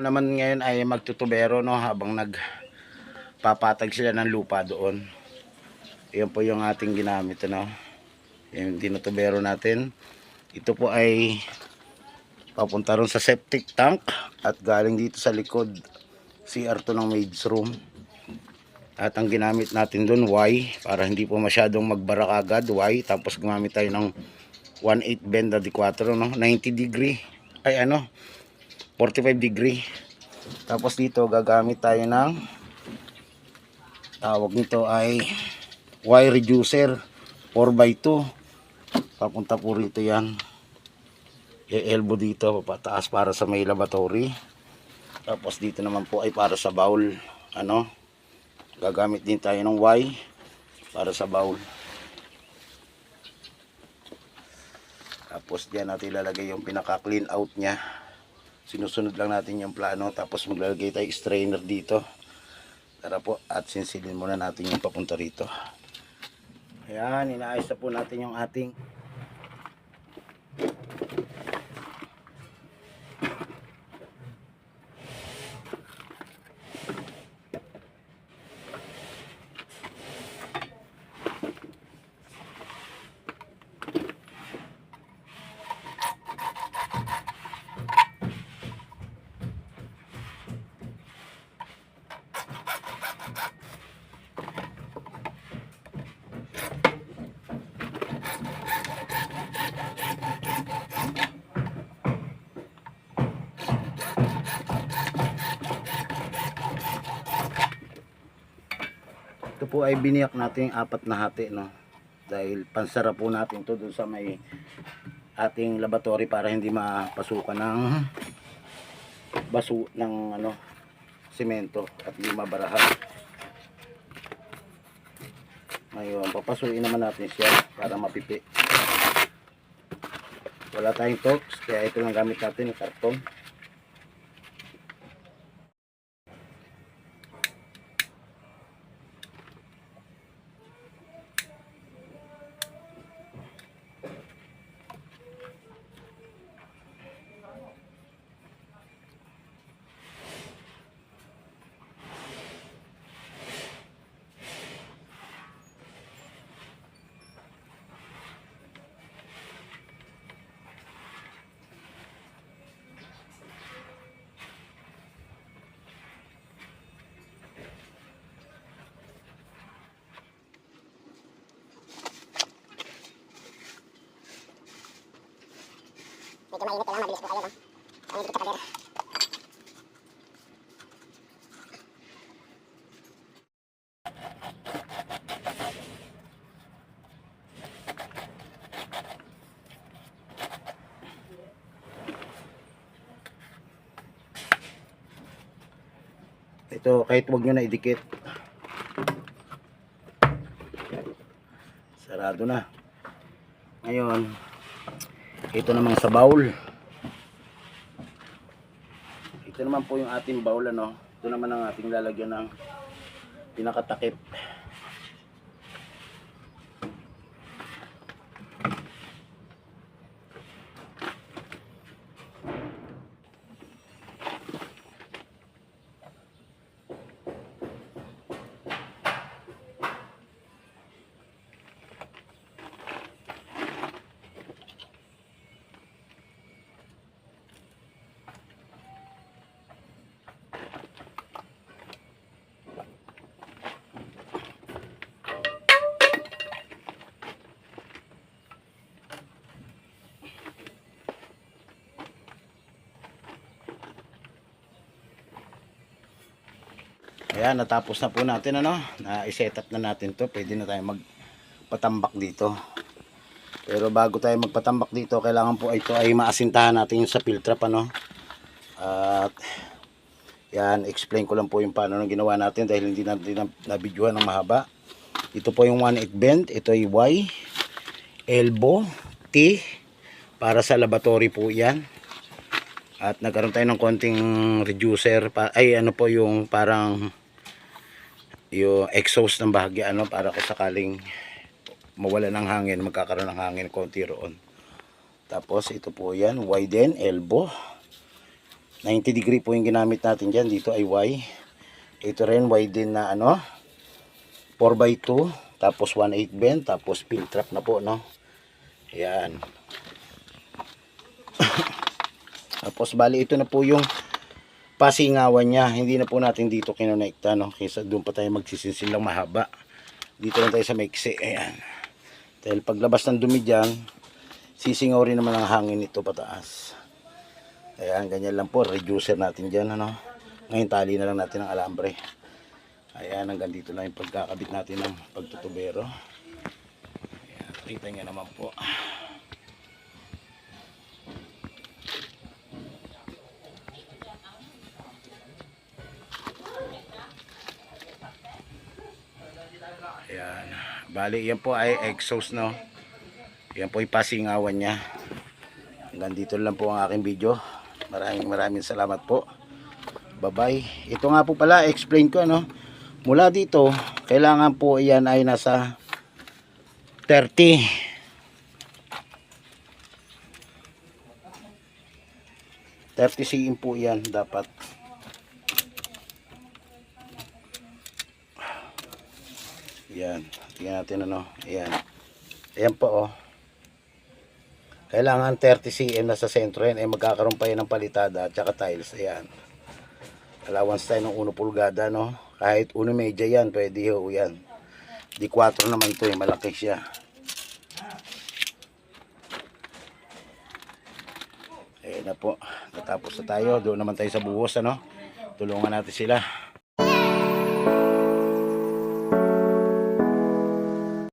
naman ngayon ay magtutubero no habang nagpapatag sila ng lupa doon. Yan po yung ating ginamit ano. Yung tinutubero natin. Ito po ay papunta ron sa septic tank at galing dito sa likod CR to ng maid's room. At ang ginamit natin doon Y para hindi po masyadong magbara agad Y tapos gumamit tayo ng 1.8 bend di 4 no 90 degree ay ano 45 degree. Tapos dito gagamit tayo ng tawag nito ay Y reducer 4x2 papunta po rito yan. I-elbow dito pataas para sa may lavatory. Tapos dito naman po ay para sa bowl. Ano? Gagamit din tayo ng Y para sa bowl. Tapos diyan natin ilalagay yung pinaka clean out nya sinusunod lang natin yung plano tapos maglalagay tayo strainer dito. Tara po at sinsilin muna natin yung papunta rito. Ayan inaayos na po natin yung ating po ay biniyak natin apat na hati no. Dahil pansara po natin to dun sa may ating laboratory para hindi mapasukan ng baso ng ano semento at hindi mabarahan. Ngayon, papasuin naman natin siya para mapipi. Wala tayong torques, kaya ito lang gamit natin, yung karton. Medyo mainit, kailangan mabilis po kayo, no? Dito sa kadera. Ito, kahit wag nyo na idikit. Sarado na. Ngayon, ito naman sa bowl. Ito naman po yung ating bowl, ano. Ito naman ang ating lalagyan ng pinakatakip. Ayan, natapos na po natin ano. Na i-set up na natin 'to. Pwede na tayo magpatambak dito. Pero bago tayo magpatambak dito, kailangan po ito ay maasintahan natin sa filtrap ano. At yan, explain ko lang po yung paano nang ginawa natin dahil hindi natin na, na ng mahaba. Ito po yung 1 8 bend, ito ay Y, elbow, T, para sa laboratory po yan. At nagkaroon tayo ng konting reducer, pa, ay ano po yung parang yung exhaust ng bahagya ano para kung sakaling mawala ng hangin magkakaroon ng hangin konti roon tapos ito po yan widen elbow 90 degree po yung ginamit natin dyan. Dito ay Y. Ito rin din na ano. 4x2. Tapos 1/8 bend. Tapos pin trap na po no. Ayan. Tapos bali ito na po yung pasingawan niya. Hindi na po natin dito kinonekta no. Kaysa doon pa tayo magsisinsin lang mahaba. Dito lang tayo sa maiksi. Ayan. Dahil paglabas ng dumi dyan, sisingaw rin naman ang hangin nito pataas. Ayan, ganyan lang po. Reducer natin dyan. Ano. Ngayon tali na lang natin ang alambre. Ayan, hanggang dito lang yung pagkakabit natin ng pagtutubero. Ayan, kita nyo naman po. Bali, yan po ay exhaust, no? Yan po yung pasingawan niya. Hanggang dito lang po ang aking video. Maraming maraming salamat po. Bye-bye. Ito nga po pala, explain ko, no? Mula dito, kailangan po yan ay nasa 30. Thirty cm po yan dapat. Yan. Tingnan natin ano. Ayan. Ayan po oh. Kailangan 30 cm na sa sentro yan. Eh magkakaroon pa yan ng palitada at saka tiles. Ayan. Allowance tayo ng 1 pulgada no. Kahit 1 medya yan. Pwede ho yan. Di 4 naman to eh. Malaki siya. Ayan na po. Natapos na tayo. Doon naman tayo sa buhos ano. Tulungan natin sila.